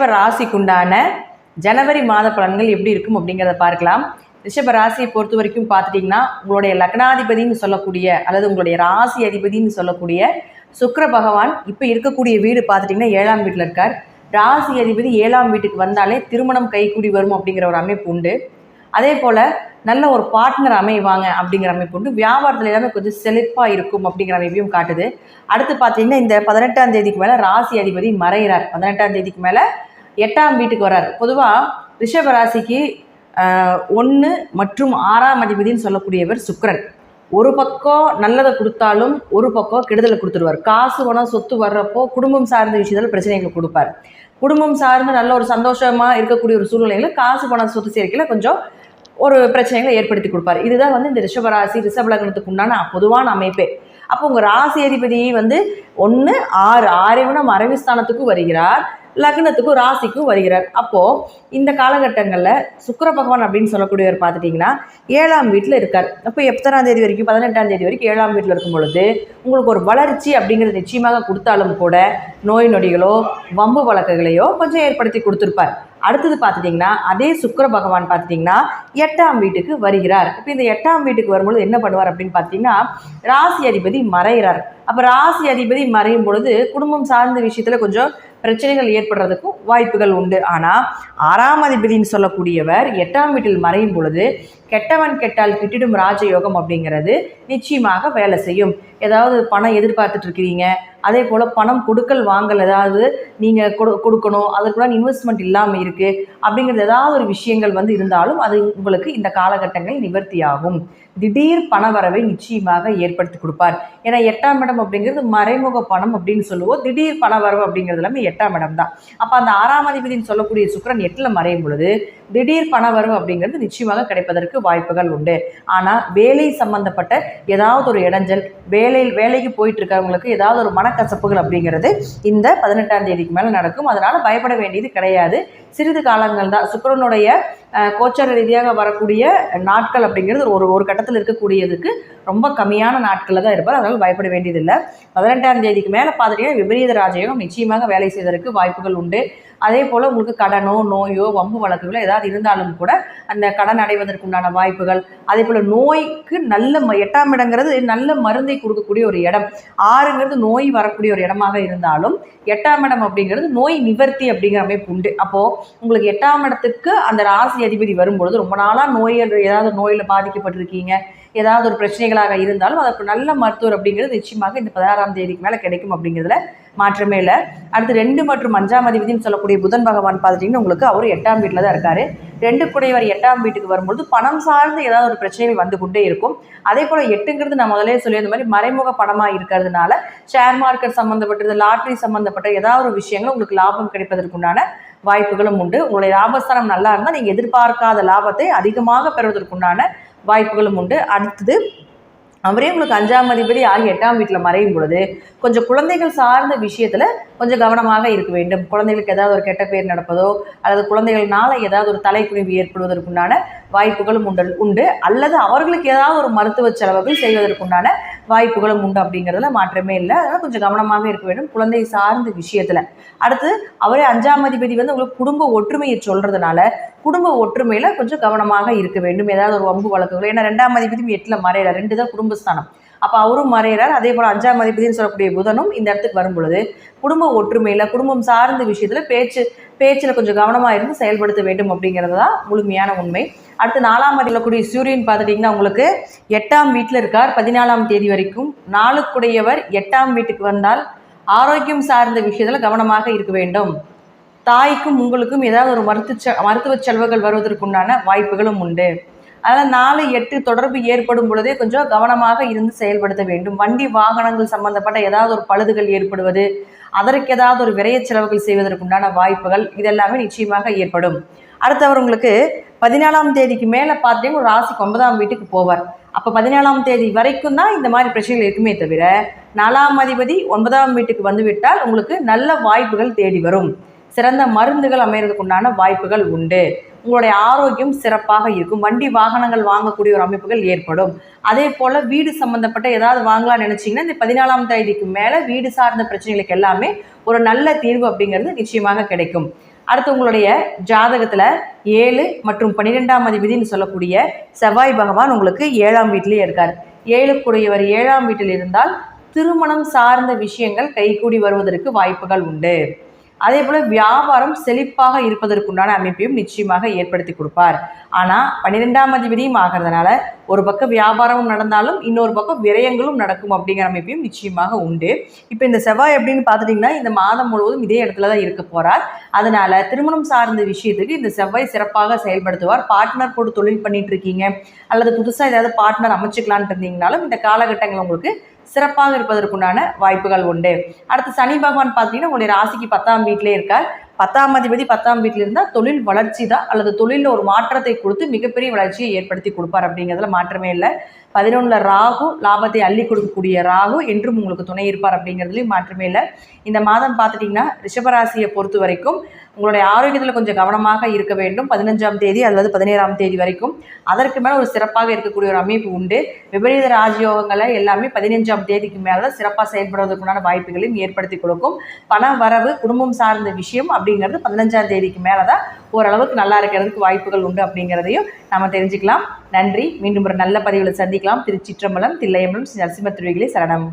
ரிஷப ராசிக்குண்டான ஜனவரி மாத பலன்கள் எப்படி இருக்கும் அப்படிங்கிறத பார்க்கலாம். ரிஷப ராசியை பொறுத்த வரைக்கும் பார்த்துட்டிங்கன்னா உங்களுடைய லக்னாதிபதின்னு சொல்லக்கூடிய அல்லது உங்களுடைய ராசி அதிபதின்னு சொல்லக்கூடிய சுக்கர பகவான் இப்போ இருக்கக்கூடிய வீடு பார்த்துட்டிங்கன்னா ஏழாம் வீட்டில் இருக்கார். ராசி அதிபதி ஏழாம் வீட்டுக்கு வந்தாலே திருமணம் கைக்கூடி வரும் அப்படிங்கிற ஒரு அமைப்பு உண்டு. அதே போல் நல்ல ஒரு பார்ட்னர் அமைவாங்க அப்படிங்கிற அமைப்பு உண்டு. வியாபாரத்தில் எல்லாமே கொஞ்சம் செழிப்பாக இருக்கும் அப்படிங்கிற அமைப்பையும் காட்டுது. அடுத்து பார்த்தீங்கன்னா இந்த பதினெட்டாம் தேதிக்கு மேலே ராசி அதிபதி மறைகிறார் பதினெட்டாம் தேதிக்கு மேலே எட்டாம் வீட்டுக்கு வரார் பொதுவாக ரிஷபராசிக்கு ஒன்று மற்றும் ஆறாம் அதிபதின்னு சொல்லக்கூடியவர் சுக்கரன். ஒரு பக்கம் நல்லதை கொடுத்தாலும் ஒரு பக்கம் கெடுதலை கொடுத்துருவார் காசு பணம் சொத்து வர்றப்போ குடும்பம் சார்ந்த விஷயத்தில் பிரச்சனைகளை கொடுப்பார். குடும்பம் சார்ந்து நல்ல ஒரு சந்தோஷமாக இருக்கக்கூடிய ஒரு சூழ்நிலையில் காசு பணம் சொத்து சேர்க்கையில் கொஞ்சம் ஒரு பிரச்சனைகளை ஏற்படுத்தி கொடுப்பார். இதுதான் வந்து இந்த ரிஷபராசி ரிஷபலகனத்துக்கு உண்டான பொதுவான அமைப்பே. அப்போ உங்கள் ராசி அதிபதி வந்து ஒன்று ஆறு. ஆறிவனம் அரவிஸ்தானத்துக்கு வருகிறார். லக்னத்துக்கும் ராசிக்கும் வருகிறார். அப்போது இந்த காலகட்டங்களில் சுக்கர பகவான் அப்படின்னு சொல்லக்கூடியவர் பார்த்துட்டிங்கன்னா ஏழாம் வீட்டில் இருக்கார். அப்போ எத்தனாம் தேதி வரைக்கும் பதினெட்டாம் தேதி வரைக்கும் ஏழாம் வீட்டில் இருக்கும் பொழுது உங்களுக்கு ஒரு வளர்ச்சி அப்படிங்கிறது நிச்சயமாக கொடுத்தாலும் கூட நோய் நொடிகளோ வம்பு வழக்குகளையோ கொஞ்சம் ஏற்படுத்தி கொடுத்துருப்பார். அடுத்தது பார்த்துட்டிங்கன்னா அதே சுக்கிர பகவான் பார்த்துட்டிங்கன்னா எட்டாம் வீட்டுக்கு வருகிறார். இப்போ இந்த எட்டாம் வீட்டுக்கு வரும்பொழுது என்ன பண்ணுவார் அப்படின்னு பார்த்தீங்கன்னா ராசி அதிபதி மறைகிறார். அப்போ ராசி அதிபதி மறையும் பொழுது குடும்பம் சார்ந்த விஷயத்தில் கொஞ்சம் பிரச்சனைகள் ஏற்படுறதுக்கும் வாய்ப்புகள் உண்டு. ஆனால் ஆறாம் அதிபதின்னு சொல்லக்கூடியவர் எட்டாம் வீட்டில் மறையும் பொழுது கெட்டவன் கெட்டால் கிட்டிடும் ராஜயோகம் அப்படிங்கிறது நிச்சயமாக வேலை செய்யும். ஏதாவது பணம் எதிர்பார்த்துட்டு இருக்கிறீங்க அதே போல் பணம் கொடுக்கல் வாங்கல் ஏதாவது நீங்கள் கொடு கொடுக்கணும் அதற்குள்ள இன்வெஸ்ட்மெண்ட் இல்லாமல் இருக்குது அப்படிங்கிறது ஏதாவது ஒரு விஷயங்கள் வந்து இருந்தாலும் அது உங்களுக்கு இந்த காலகட்டங்கள் நிவர்த்தி ஆகும் திடீர் பணவரவை நிச்சயமாக ஏற்படுத்தி கொடுப்பார். ஏன்னா எட்டாம் இடம் அப்படிங்கிறது மறைமுக பணம் அப்படின்னு சொல்லுவோம். திடீர் பணவரவு அப்படிங்கிறது எல்லாமே எட்டாம் இடம் தான். அப்போ அந்த ஆறாம் அதிபதினு சொல்லக்கூடிய சுக்கரன் எட்டில் மறையும் பொழுது திடீர் பணவரவு அப்படிங்கிறது நிச்சயமாக கிடைப்பதற்கு வாய்ப்புகள் உண்டு. ஆனால் வேலை சம்பந்தப்பட்ட ஏதாவது ஒரு இடைஞ்சல் வேலையில் வேலைக்கு போயிட்டு இருக்கிறவங்களுக்கு ஏதாவது ஒரு மன மனக்கசப்புகள் அப்படிங்கிறது இந்த பதினெட்டாம் தேதிக்கு மேலே நடக்கும். அதனால் பயப்பட வேண்டியது கிடையாது. சிறிது காலங்கள் தான் சுக்கரனுடைய கோச்சார ரீதியாக வரக்கூடிய நாட்கள் அப்படிங்கிறது ஒரு ஒரு கட்டத்தில் இருக்கக்கூடியதுக்கு ரொம்ப கம்மியான நாட்களில் தான் இருப்பார். அதனால் பயப்பட வேண்டியதில்லை. பதினெட்டாம் தேதிக்கு மேலே பார்த்துட்டீங்கன்னா விபரீத ராஜயோகம் நிச்சயமாக வேலை செய்வதற்கு வாய்ப்புகள் உண்டு. அதே போல் உங்களுக்கு கடனோ நோயோ வம்பு வழக்குகளோ ஏதாவது இருந்தாலும் கூட அந்த கடன் அடைவதற்கு உண்டான வாய்ப்புகள் அதே போல் நோய்க்கு நல்ல ம எட்டாம் இடங்கிறது நல்ல மருந்தை கொடுக்கக்கூடிய ஒரு இடம். ஆறுங்கிறது நோய் வரக்கூடிய ஒரு இடமாக இருந்தாலும் எட்டாம் இடம் அப்படிங்கிறது நோய் நிவர்த்தி அப்படிங்கிற அமைப்பு உண்டு. அப்போது உங்களுக்கு எட்டாம் இடத்துக்கு அந்த ராசி அதிபதி வரும்பொழுது ரொம்ப நாளாக நோய்கள் ஏதாவது நோயில் பாதிக்கப்பட்டிருக்கீங்க. ஏதாவது ஒரு பிரச்சனைகளாக இருந்தாலும் அதற்கு நல்ல மருத்துவர் அப்படிங்கிறது நிச்சயமாக இந்த பதினாறாம் தேதிக்கு மேலே கிடைக்கும் அப்படிங்கிறதுல மாற்றமே இல்லை. அடுத்து ரெண்டு மற்றும் அஞ்சாம் அதிபதினு சொல்லக்கூடிய புதன் பகவான் பார்த்துட்டிங்கன்னா உங்களுக்கு அவர் எட்டாம் வீட்டில் தான் இருக்கார். ரெண்டு குடையவர் எட்டாம் வீட்டுக்கு வரும்பொழுது பணம் சார்ந்து ஏதாவது ஒரு பிரச்சனைகள் வந்து கொண்டே இருக்கும். அதே போல் எட்டுங்கிறது நான் முதலே சொல்லி அந்த மாதிரி மறைமுக பணமாக இருக்கிறதுனால ஷேர் மார்க்கெட் சம்மந்தப்பட்டது லாட்ரி சம்மந்தப்பட்ட ஏதாவது ஒரு விஷயங்கள் உங்களுக்கு லாபம் கிடைப்பதற்குண்டான வாய்ப்புகளும் உண்டு. உங்களுடைய லாபஸ்தானம் நல்லா இருந்தால் நீங்கள் எதிர்பார்க்காத லாபத்தை அதிகமாக பெறுவதற்குண்டான வாய்ப்புகளும் உண்டு. அடுத்தது அவரே உங்களுக்கு அஞ்சாம் அதிபதி ஆகி எட்டாம் வீட்டில் மறையும் பொழுது கொஞ்சம் குழந்தைகள் சார்ந்த விஷயத்தில் கொஞ்சம் கவனமாக இருக்க வேண்டும். குழந்தைகளுக்கு ஏதாவது ஒரு கெட்ட பேர் நடப்பதோ அல்லது குழந்தைகள்னால ஏதாவது ஒரு தலைக்குனிவு ஏற்படுவதற்குண்டான வாய்ப்புகளும் உண்டு உண்டு. அல்லது அவர்களுக்கு ஏதாவது ஒரு மருத்துவ செலவுகள் செய்வதற்குண்டான வாய்ப்புகளும் உண்டு அப்படிங்கிறதுல மாற்றமே இல்லை. அதனால் கொஞ்சம் கவனமாக இருக்க வேண்டும் குழந்தை சார்ந்த விஷயத்தில். அடுத்து அவரே அஞ்சாம் அதிபதி வந்து உங்களுக்கு குடும்ப ஒற்றுமையை சொல்கிறதுனால குடும்ப ஒற்றுமையில் கொஞ்சம் கவனமாக இருக்க வேண்டும். ஏதாவது ஒரு வம்பு வழக்குகள். ஏன்னா ரெண்டாம் அதிபதியும் எட்டில் மறையில. ரெண்டு தான் குடும்பஸ்தானம். அப்போ அவரும் மறையிறார். அதே போல் அஞ்சாம் அதிபதினு சொல்லக்கூடிய புதனும் இந்த இடத்துக்கு வரும் பொழுது குடும்ப ஒற்றுமையில் குடும்பம் சார்ந்த விஷயத்தில் பேச்சு பேச்சில் கொஞ்சம் கவனமாக இருந்து செயல்படுத்த வேண்டும் அப்படிங்கிறது தான் முழுமையான உண்மை. அடுத்து நாலாம் அதில் கூடிய சூரியன் பார்த்துட்டிங்கன்னா உங்களுக்கு எட்டாம் வீட்டில் இருக்கார். பதினாலாம் தேதி வரைக்கும் நாளுக்குடையவர் எட்டாம் வீட்டுக்கு வந்தால் ஆரோக்கியம் சார்ந்த விஷயத்தில் கவனமாக இருக்க வேண்டும். தாய்க்கும் உங்களுக்கும் ஏதாவது ஒரு மருத்துவ மருத்துவ செலவுகள் வருவதற்குண்டான வாய்ப்புகளும் உண்டு. அதனால் நாலு எட்டு தொடர்பு ஏற்படும் பொழுதே கொஞ்சம் கவனமாக இருந்து செயல்படுத்த வேண்டும். வண்டி வாகனங்கள் சம்பந்தப்பட்ட ஏதாவது ஒரு பழுதுகள் ஏற்படுவது அதற்கு ஏதாவது ஒரு விரைய செலவுகள் செய்வதற்குண்டான வாய்ப்புகள் இதெல்லாமே நிச்சயமாக ஏற்படும். அடுத்தவர் உங்களுக்கு பதினாலாம் தேதிக்கு மேலே பார்த்தீங்கன்னா ஒரு ராசிக்கு ஒன்பதாம் வீட்டுக்கு போவார். அப்போ பதினேழாம் தேதி வரைக்கும் தான் இந்த மாதிரி பிரச்சனைகள் இருக்குமே தவிர நாலாம் அதிபதி ஒன்பதாம் வீட்டுக்கு வந்துவிட்டால் உங்களுக்கு நல்ல வாய்ப்புகள் தேடி வரும். சிறந்த மருந்துகள் அமைகிறதுக்கு உண்டான வாய்ப்புகள் உண்டு. உங்களுடைய ஆரோக்கியம் சிறப்பாக இருக்கும். வண்டி வாகனங்கள் வாங்கக்கூடிய ஒரு அமைப்புகள் ஏற்படும். அதே போல் வீடு சம்மந்தப்பட்ட ஏதாவது வாங்கலாம்னு நினச்சிங்கன்னா இந்த பதினாலாம் தேதிக்கு மேலே வீடு சார்ந்த பிரச்சனைகளுக்கு எல்லாமே ஒரு நல்ல தீர்வு அப்படிங்கிறது நிச்சயமாக கிடைக்கும். அடுத்து உங்களுடைய ஜாதகத்தில் ஏழு மற்றும் பன்னிரெண்டாம் அதிபதினு சொல்லக்கூடிய செவ்வாய் பகவான் உங்களுக்கு ஏழாம் வீட்டிலேயே இருக்கார். ஏழுக்குடையவர் ஏழாம் வீட்டில் இருந்தால் திருமணம் சார்ந்த விஷயங்கள் கைகூடி வருவதற்கு வாய்ப்புகள் உண்டு. அதே போல் வியாபாரம் செழிப்பாக இருப்பதற்குண்டான அமைப்பையும் நிச்சயமாக ஏற்படுத்தி கொடுப்பார். ஆனால் பன்னிரெண்டாம் அதிபதியும் ஆகிறதுனால ஒரு பக்கம் வியாபாரமும் நடந்தாலும் இன்னொரு பக்கம் விரயங்களும் நடக்கும் அப்படிங்கிற அமைப்பையும் நிச்சயமாக உண்டு. இப்போ இந்த செவ்வாய் அப்படின்னு பார்த்துட்டிங்கன்னா இந்த மாதம் முழுவதும் இதே இடத்துல தான் இருக்க போகிறார் அதனால திருமணம் சார்ந்த விஷயத்துக்கு இந்த செவ்வாய் சிறப்பாக செயல்படுத்துவார். பார்ட்னர் போட்டு தொழில் பண்ணிட்டு இருக்கீங்க. அல்லது புதுசாக ஏதாவது பார்ட்னர் அமைச்சுக்கலான் இருந்தீங்கனாலும் இந்த காலகட்டங்கள் உங்களுக்கு சிறப்பாக இருப்பதற்குண்டான வாய்ப்புகள் உண்டு. அடுத்து சனி பகவான் பார்த்தீங்கன்னா உங்களுடைய ராசிக்கு பத்தாம் வீட்டிலே இருக்கார். பத்தாம் அதிபதி பத்தாம் வீட்டில் இருந்தால் தொழில் வளர்ச்சி தான். அல்லது தொழிலில் ஒரு மாற்றத்தை கொடுத்து மிகப்பெரிய வளர்ச்சியை ஏற்படுத்தி கொடுப்பார் அப்படிங்கிறதுல மாற்றமே இல்லை. பதினொன்றில் ராகு லாபத்தை அள்ளி கொடுக்கக்கூடிய ராகு என்றும் உங்களுக்கு துணை இருப்பார் அப்படிங்கிறதுலையும் மாற்றமே இல்லை. இந்த மாதம் பார்த்துட்டிங்கன்னா ரிஷபராசியை பொறுத்த வரைக்கும் உங்களுடைய ஆரோக்கியத்தில் கொஞ்சம் கவனமாக இருக்க வேண்டும். பதினஞ்சாம் தேதி அல்லது பதினேழாம் தேதி வரைக்கும் அதற்கு மேலே ஒரு சிறப்பாக இருக்கக்கூடிய ஒரு அமைப்பு உண்டு. விபரீத ராஜயோகங்களை எல்லாமே பதினஞ்சாம் தேதிக்கு மேலே தான் சிறப்பாக செயல்படுவதற்குண்டான வாய்ப்புகளையும் ஏற்படுத்தி கொடுக்கும். பண வரவு குடும்பம் சார்ந்த விஷயம் அப்படிங்கிறது பதினஞ்சாம் தேதிக்கு மேலே தான் ஓரளவுக்கு நல்லா இருக்கிறதுக்கு வாய்ப்புகள் உண்டு அப்படிங்கிறதையும் நம்ம தெரிஞ்சுக்கலாம். நன்றி. மீண்டும் ஒரு நல்ல பதிவில் சந்திக்கலாம். திருச்சிற்றம்பலம் தில்லையம்பலம் ஸ்ரீ நரசிம்ம திருவிகளே சரணம்.